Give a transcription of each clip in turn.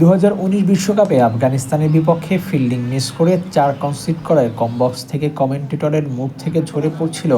দু বিশ্বকাপে আফগানিস্তানের বিপক্ষে ফিল্ডিং মিস করে চার কনসিড করায় কমবক্স থেকে কমেন্টেটরের মুখ থেকে ঝরে পড়ছিল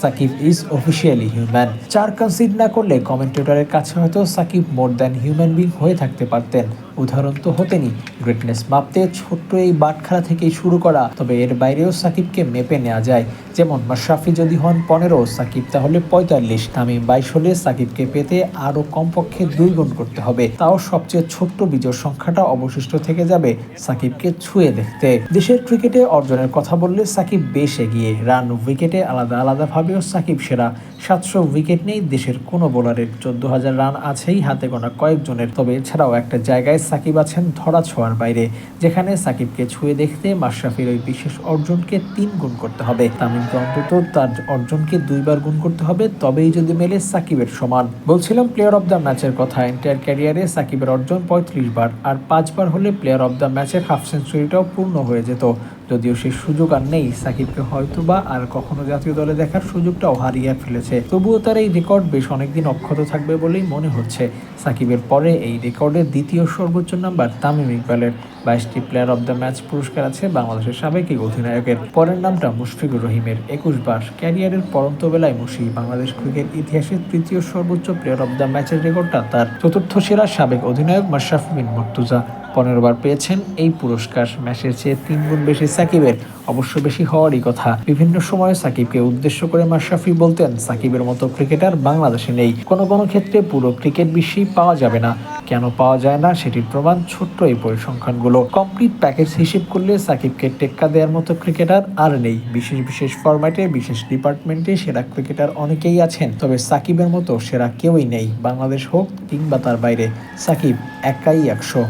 সাকিব ইজ অফিসিয়ালি হিউম্যান। চার কনসিট না করলে কমেন্টেটরের কাছে হয়তো Shakib more than human being হয়ে থাকতে পারতেন। উদাহরণ তো হতেনি। গ্রেটনেস মাপতে ছোট্ট এই বাটখারা থেকেই শুরু করা, তবে এর বাইরেও সাকিবকে মেপে নেওয়া যায়। যেমন মাশরাফি যদি হন পনেরো, সাকিব তাহলে পঁয়তাল্লিশ। তামিম বাইশ হলে সাকিবকে পেতে আরও কমপক্ষে দুই গুণ করতে হবে। তাও সবচেয়ে ছোট্ট বিজয় সংখ্যাটা অবশিষ্ট থেকে যাবে সাকিবকে ছুঁয়ে দেখতে। দেশের ক্রিকেটে অর্জনের কথা বললে সাকিব বেশ এগিয়ে। রান উইকেটে আলাদা আলাদাভাবেও সাকিব সেরা। সাতশো উইকেট নেই দেশের কোনো বোলারের চোদ্দ হাজার রান আছেই হাতে গোনা কয়েকজনের। তবে এছাড়াও একটা জায়গায় সাকিব আছেন ধরা ছোঁয়ার বাইরে, যেখানে সাকিবকে ছুঁয়ে দেখতে মাশরাফির ওই বিশেষ অর্জনকে তিন গুণ করতে হবে। তামিমকে অন্তত তার অর্জনকে দুইবার গুণ করতে হবে, তবেই যদি মেলে সাকিবের সমান। বলছিলাম প্লেয়ার অব দ্য ম্যাচের কথা। এন্টায়ার ক্যারিয়ারে সাকিবের অর্জন পঁয়ত্রিশ বার। আর পাঁচবার হলে প্লেয়ার অব দ্য ম্যাচের হাফ সেঞ্চুরিটাও পূর্ণ হয়ে যেত। যদিও সেই সুযোগ আর নেই, সাকিবকে হয়তোবা আর কখনো জাতীয় দলে দেখার সুযোগটাও হারিয়ে ফেলেছে। তবুও তার এই রেকর্ড বেশ অনেকদিন অক্ষত থাকবে বলেই মনে হচ্ছে। সাকিবের পরে এই রেকর্ডের দ্বিতীয় সর্বোচ্চ নাম্বার তামিম ইকবালের। বাইশটি প্লেয়ার অব দ্য ম্যাচ পুরস্কার আছে বাংলাদেশের সাবেক এই অধিনায়কের। পরের নামটা মুশফিকুর রহিমের। একুশ বার ক্যারিয়ারের পরন্ত বেলায় মুশি বাংলাদেশ ক্রিকেট ইতিহাসের তৃতীয় সর্বোচ্চ প্লেয়ার অব দ্য ম্যাচের রেকর্ডটা তার। চতুর্থ সেরা সাবেক অধিনায়ক মাশরাফি বিন মর্তুজা। পনেরো বার পেয়েছেন। এই পুরস্কার ম্যাচের চেয়ে তিন গুণ বেশি সাকিবের। অবশ্য বেশি হওয়ারই কথা। বিভিন্ন সময় সাকিবকে উদ্দেশ্য করে মাশরাফি বলতেন, সাকিবের মতো ক্রিকেটার বাংলাদেশে নেই। কোনো কোনো ক্ষেত্রে পুরো ক্রিকেট বিশ্বেই পাওয়া যাবে না। কেন পাওয়া যায় না সেটির প্রমাণ ছোট্ট এই পরিসংখ্যানগুলো। কমপ্লিট প্যাকেজ হিসেব করলে সাকিবকে টেক্কা দেওয়ার মতো ক্রিকেটার আর নেই। বিশেষ বিশেষ ফরম্যাটে, বিশেষ ডিপার্টমেন্টে সেরা ক্রিকেটার অনেকেই আছেন। তবে সাকিবের মতো সেরা কেউই নেই। বাংলাদেশ হোক কিংবা তার বাইরে, সাকিব একাই একশো।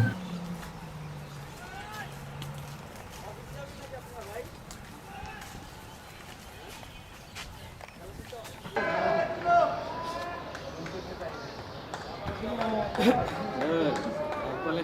আমার